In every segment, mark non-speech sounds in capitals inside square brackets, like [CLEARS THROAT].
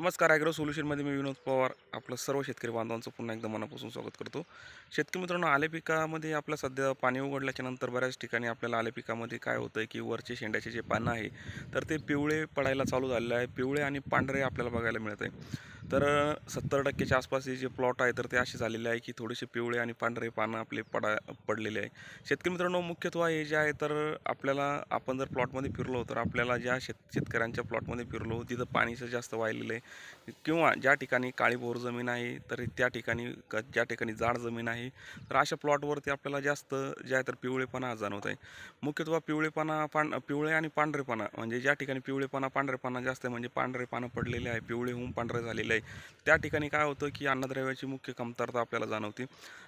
नमस्कार ॲग्रो सोल्युशनमध्ये मी विनोद पवार. आपलं सर्व शेतकरी बांधवांचं पुन्हा एकदा मनापासून स्वागत करतो. शेतकरी मित्रांनो आले पिकामध्ये आपलं सध्या पाणी उघडल्याच्या नंतर बऱ्याच ठिकाणी आपल्याला आले पिकामध्ये काय होतं आहे की वरचे शेंड्याचे जे पानं आहे तर ते पिवळे पडायला चालू झालेलं आहे. पिवळे आणि पांढरे आपल्याला बघायला मिळत आहे तर सत्तर टक्केच्या आसपास हे जे प्लॉट आहे तर ते असे झालेले आहे की थोडेसे पिवळे आणि पांढरे पानं आपले पडा पडलेले आहे. शेतकरी मित्रांनो मुख्यत्व हे जे आहे तर आपल्याला आपण जर प्लॉटमध्ये फिरलो तर आपल्याला ज्या शेत शेतकऱ्यांच्या प्लॉटमध्ये फिरलो तिथं पाणीचं जास्त वाहिलेलं आहे किंवा ज्या ठिकाणी काळीभोर जमीन आहे तर त्या ठिकाणी क ज्या ठिकाणी जाड जमीन आहे तर अशा प्लॉटवरती आपल्याला जास्त जे आहे तर पिवळेपणा जाणवत आहे. मुख्यत्व पिवळेपणा पान पिवळे आणि पांढरेपणा म्हणजे ज्या ठिकाणी पिवळेपणा पांढरेपणा जास्त आहे म्हणजे पांढरे पानं पडलेले आहे पिवळे होऊन पांढरे झालेले आहे त्या ठिकाणी काय होतं की अन्नद्रव्याची मुख्य कमतरता आपल्याला जाणवते.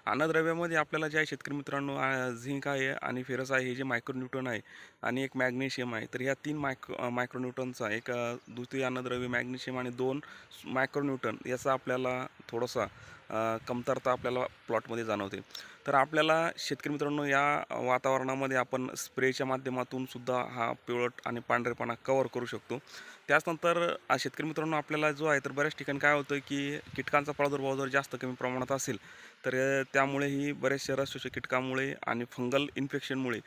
अन्नद्रव्यामध्ये आपल्याला जे आहे शेतकरी मित्रांनो झिंक आहे आणि फेरस आहे हे जे मायक्रोन्यूटन आहे आणि एक मॅग्नेशियम आहे तर ह्या तीन मायक्रो मायक्रोन्यूटनचा एक द्वितीय अन्नद्रव्य मॅग्नेशियम आणि दोन मायक्रोन्यूटन याचा आपल्याला थोडासा कमतरता आपल्याला प्लॉटमध्ये जाणवते. तर आपल्याला शेतकरी मित्रांनो या वातावरणामध्ये आपण स्प्रेच्या माध्यमातून सुद्धा हा पिवळट आणि पांढरेपणा कवर करू शकतो. त्याचनंतर शेतकरी मित्रांनो आपल्याला जो आहे तर बऱ्याच ठिकाणी काय होतं की कीटकांचा प्रादुर्भाव जर जास्त कमी प्रमाणात असेल तर त्यामुळेही बऱ्याचशा रसशोषक कीटकामुळे आणि फंगल इन्फेक्शनमुळे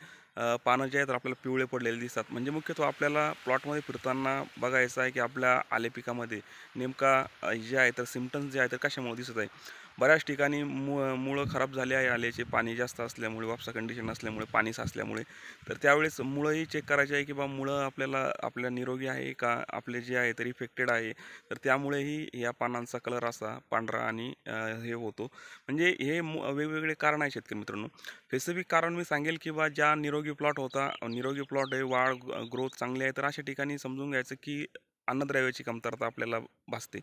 पानं जे आहेत तर आपल्याला पिवळे पडलेले दिसतात. म्हणजे मुख्यतः आपल्याला प्लॉटमध्ये फिरताना बघायचं आहे की आपल्या आले पिकामध्ये नेमका जे आहे तर सिमटम्स जे आहे तर कशामुळे दिसत आहे? बऱ्याच ठिकाणी मु मुळं खराब झाले आहे आल्याचे पाणी जास्त असल्यामुळे वापसा कंडिशन असल्यामुळे पाणी साचल्यामुळे. तर त्यावेळेस मुळंही चेक करायचे आहे की बा मुळं आपल्याला आपल्या निरोगी आहे का? आपले जे आहे तर इफेक्टेड आहे. तर त्यामुळेही या पानांचा कलर असा पांढरा आणि हे होतो. म्हणजे हे मु वेगवेगळे कारण आहे शेतकरी मित्रांनो. स्पेसिफिक कारण मी सांगेल की बा ज्या निरोगी प्लॉट होता निरोगी प्लॉट आहे वाढ ग्रोथ चांगली आहे तर अशा ठिकाणी समजून घ्यायचं की अन्नद्रव्याची कमतरता आपल्याला भासते.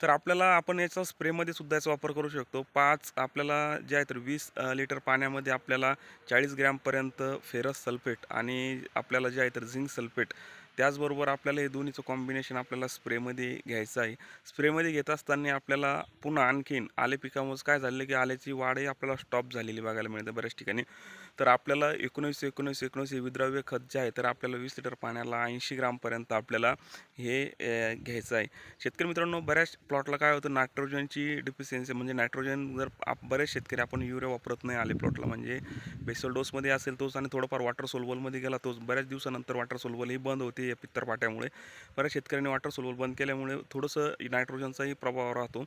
तर आपल्याला आपण याचा स्प्रेमध्ये सुद्धा याचा वापर करू शकतो. पाच आपल्याला जे आहे तर वीस लिटर पाण्यामध्ये आपल्याला चाळीस ग्रॅमपर्यंत फेरस सल्फेट आणि आपल्याला जे आहे तर झिंक सल्फेट त्याचबरोबर आपल्याला हे दोन्हीचं कॉम्बिनेशन आपल्याला स्प्रेमध्ये घ्यायचं आहे. स्प्रेमध्ये घेत असताना आपल्याला पुन्हा आणखीन आले पिकामुळे काय झालेलं की आल्याची वाढही आपल्याला स्टॉप झालेली बघायला मिळते बऱ्याच ठिकाणी. तर आपल्याला एकोणीस एकोणीस एकोणीस हे विद्राव्य खत जे आहे तर आपल्याला वीस लिटर पाण्याला ऐंशी ग्रामपर्यंत आपल्याला हे घ्यायचं आहे. शेतकरी मित्रांनो बऱ्याच प्लॉटला काय होतं नायट्रोजनची डिफिशियन्सी म्हणजे नायट्रोजन जर आप बरेच शेतकरी आपण युरिया वापरत नाही आले प्लॉटला म्हणजे बेसल डोसमध्ये असेल तोच आणि थोडंफार वॉटर सोलबलमध्ये गेला तोच. बऱ्याच दिवसानंतर वॉटर सोलबल ही बंद होते. या पित्तरपाट्यामुळे बऱ्याच शेतकऱ्यांनी वॉटर सोलबल बंद केल्यामुळे थोडंसं नायट्रोजनचाही प्रभाव राहतो.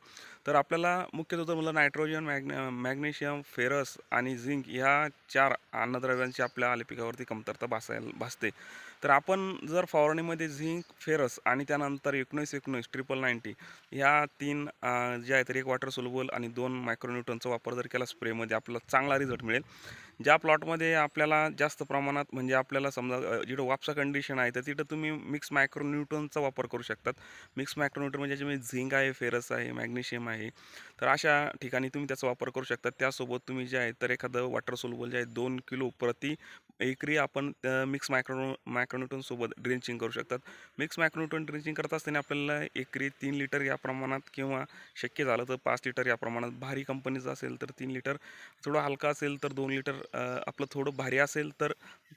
तर आपल्याला मुख्यतः जर मला नायट्रोजन मॅग्ने मॅग्नेशियम फेरस आणि झिंक ह्या चार अन्नद्रव्यांची आपल्या आले पिकावरती कमतरता भासायला भासते. तर आपण जर फवारणीमध्ये झिंक फेरस आणि त्यानंतर एकोणीस एकोणीस ट्रिपल नाईन्टी ह्या तीन जे आहे तर एक वॉटर सोलबल आणि दोन मायक्रोन्यूटनचा वापर जर केला स्प्रेमध्ये आपल्याला चांगला रिझल्ट मिळेल. ज्या प्लॉटमध्ये आपल्याला जास्त प्रमाणात म्हणजे आपल्याला समजा जिथं वापसा कंडिशन आहे तर तिथं तुम्ही मिक्स मायक्रोन्यूटनचा वापर करू शकतात. मिक्स मायक्रोन्यूटन म्हणजे ज्याच्यामध्ये झिंक आहे फेरस आहे मॅग्नेशियम आहे. तर अशा ठिकाणी तुम्ही त्याचा वापर करू शकता. त्यासोबत तुम्ही जे आहे तर एखादं वॉटर सोलबल जे आहे दोन किलो प्रति एकरी आपण मिक्स मायक्रो मायक्रोन्यूटनसोबत ड्रिंचिंग करू शकतात. मिक्स मायक्रोन्यूटन ड्रिंचिंग करत असताना आपल्याला एकरी तीन लिटर या प्रमाणात किंवा शक्य झालं तर पाच लिटर या प्रमाणात. भारी कंपनीचं असेल तर तीन लिटर थोडं हलका असेल तर दोन लिटर आपलं थोडं भारी असेल तर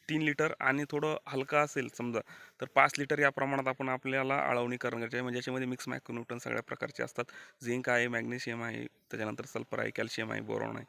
तीन लिटर आणि थोडं हलका असेल समजा तर पाच लिटर या प्रमाणात आपण आपल्याला आळवणी करण्याची आहे. म्हणजे याच्यामध्ये मिक्स मायक्रोन्यूटन सगळ्या प्रकारचे असतात. झिंक आहे मॅग्नेशियम आहे त्याच्यानंतर सल्फर आहे कॅल्शियम आहे बोरॉन आहे.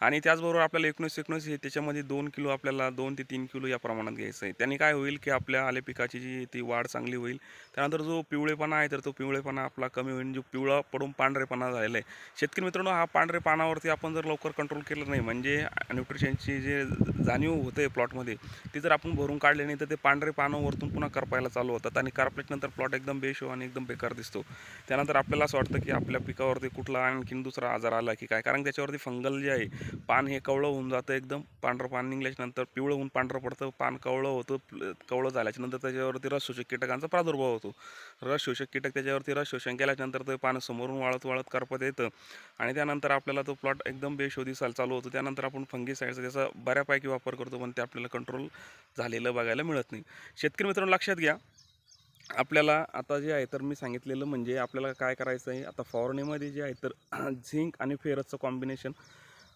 आणि त्याचबरोबर आपल्याला एकोणीस एकोणीस हे त्याच्यामध्ये दोन किलो आपल्याला दोन ते तीन किलो या प्रमाणात घ्यायचं आहे. त्याने काय होईल की आपल्या आले पिकाची जी ती वाढ चांगली होईल. त्यानंतर जो पिवळेपणा आहे तर तो पिवळेपणा आपला कमी होईल. जो पिवळा पडून पांढरेपणा झालेला आहे. शेतकरी मित्रांनो हा पांढरे पानावरती आपण जर लवकर कंट्रोल केलं नाही म्हणजे न्यूट्रिशनची जे जाणीव होते प्लॉटमध्ये ती जर आपण भरून काढले नाही तर ते पांढरे पानं वरतून पुन्हा करपायला चालू होतात. आणि करपल्यानंतर प्लॉट एकदम बेशो आणि एकदम बेकार दिसतो. त्यानंतर आपल्याला असं वाटतं की आपल्या पिकावरती कुठला आणखीन दुसरा आजार आला की काय? कारण त्याच्यावरती फंगल जे आहे पान हे कवळं होऊन जातं एकदम. पांढरं पान निघल्याच्या नंतर पिवळं होऊन पांढरं पडतं पान कवळं होतं प्ल- कवळं झाल्याच्यानंतर त्याच्यावरती रस शोषक कीटकांचा प्रादुर्भाव होतो. रस शोषक कीटक त्याच्यावरती रस शोषण केल्याच्यानंतर ते पानं समोरून वाळत वाळत करपत येतं. आणि त्यानंतर आपल्याला तो प्लॉट एकदम बेशोधी दिसायला चालू होतो. त्यानंतर आपण फंगी साईडचा त्याचा बऱ्यापैकी वापर करतो पण ते आपल्याला कंट्रोल झालेलं बघायला मिळत नाही. शेतकरी मित्रांनो लक्षात घ्या आपल्याला आता जे आहे तर मी सांगितलेलं म्हणजे आपल्याला काय करायचं आहे आता फवारणीमध्ये जे आहे तर [CLEARS THROAT] झिंक आणि फेरसचं कॉम्बिनेशन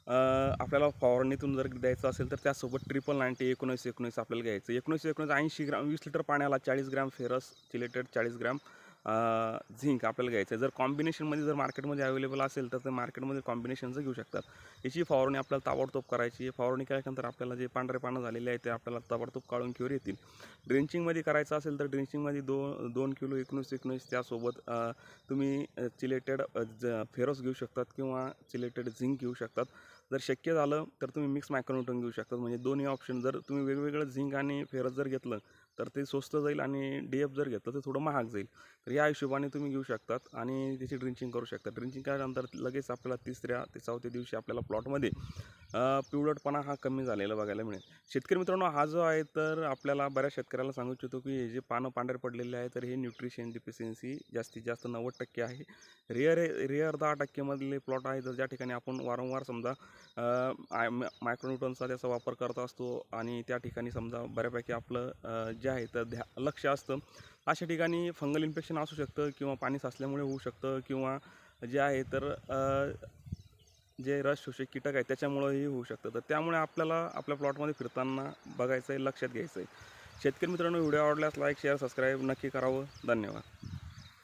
आपल्याला फवारणीतून जर द्यायचं असेल तर त्यासोबत ट्रिपल नाईन्टी एकोणीस एकोणीस आपल्याला घ्यायचं एकोणीस एकोणीस ऐंशी ग्राम वीस लिटर पाण्याला चाळीस ग्रॅम फेरस चिलेटेड चाळीस ग्रॅम. झिंक आपल्याला घ्यायचं आहे. जर कॉम्बिनेशनमध्ये जर मार्केटमध्ये अवेलेबल असेल तर ते मार्केटमध्ये कॉम्बिनेशनचं घेऊ शकतात. याची फवारणी आपल्याला ताबडतोब करायची फवारणी केल्यानंतर आपल्याला जे पांढरे पानं झालेले आहेत ते आपल्याला ताबडतोब काढून किंवा येतील. ड्रिंचिंगमध्ये करायचं असेल तर ड्रिंचिंगमध्ये दो दोन किलो एकोणीस एकोणीस त्यासोबत तुम्ही चिलेटेड ज फेरोस घेऊ शकतात किंवा चिलेटेड झिंक घेऊ शकतात. जर शक्य झालं तर तुम्ही मिक्स मायक्रोन्यूटन घेऊ शकतात. म्हणजे दोन्ही ऑप्शन जर तुम्ही वेगवेगळं झिंक आणि फेरस जर घेतलं तर ते स्वस्त जाईल आणि डी एफ जर घेतलं तर थोडं महाग जाईल. तर या हिशोबाने तुम्ही घेऊ शकतात आणि त्याची ड्रिंचिंग करू शकता ड्रिंचिंग केल्यानंतर लगेच आपल्याला तिसऱ्या ते चौथ्या दिवशी आपल्याला प्लॉटमध्ये पिवळटपणा हा कमी झालेला बघायला मिळेल. शेतकरी मित्रांनो हा जो आहे तर आपल्याला बऱ्याच शेतकऱ्याला सांगू इच्छितो की हे जे पानं पांढरे पडलेले आहे तर हे न्यूट्रिशन डिफिशियन्सी जास्तीत जास्त नव्वद टक्के आहे. रेअर रेअर दहा टक्केमधले प्लॉट आहे तर ज्या ठिकाणी आपण वारंवार समजा मायक्रोन्यूटनचा त्याचा वापर करत असतो आणि त्या ठिकाणी समजा बऱ्यापैकी आपलं जे आहे तर ध्या लक्ष असतं. अशा ठिकाणी फंगल इन्फेक्शन असू शकतं किंवा पाणी साचल्यामुळे होऊ शकतं किंवा जे आहे तर जे रस शोषक कीटक आहे त्याच्यामुळंही होऊ शकतं. तर त्यामुळे आपल्याला आपल्या प्लॉटमध्ये फिरताना बघायचं आहे लक्षात घ्यायचं आहे शेतकरी मित्रांनो व्हिडिओ आवडल्यास लाईक शेअर सबस्क्राईब नक्की करावं. धन्यवाद.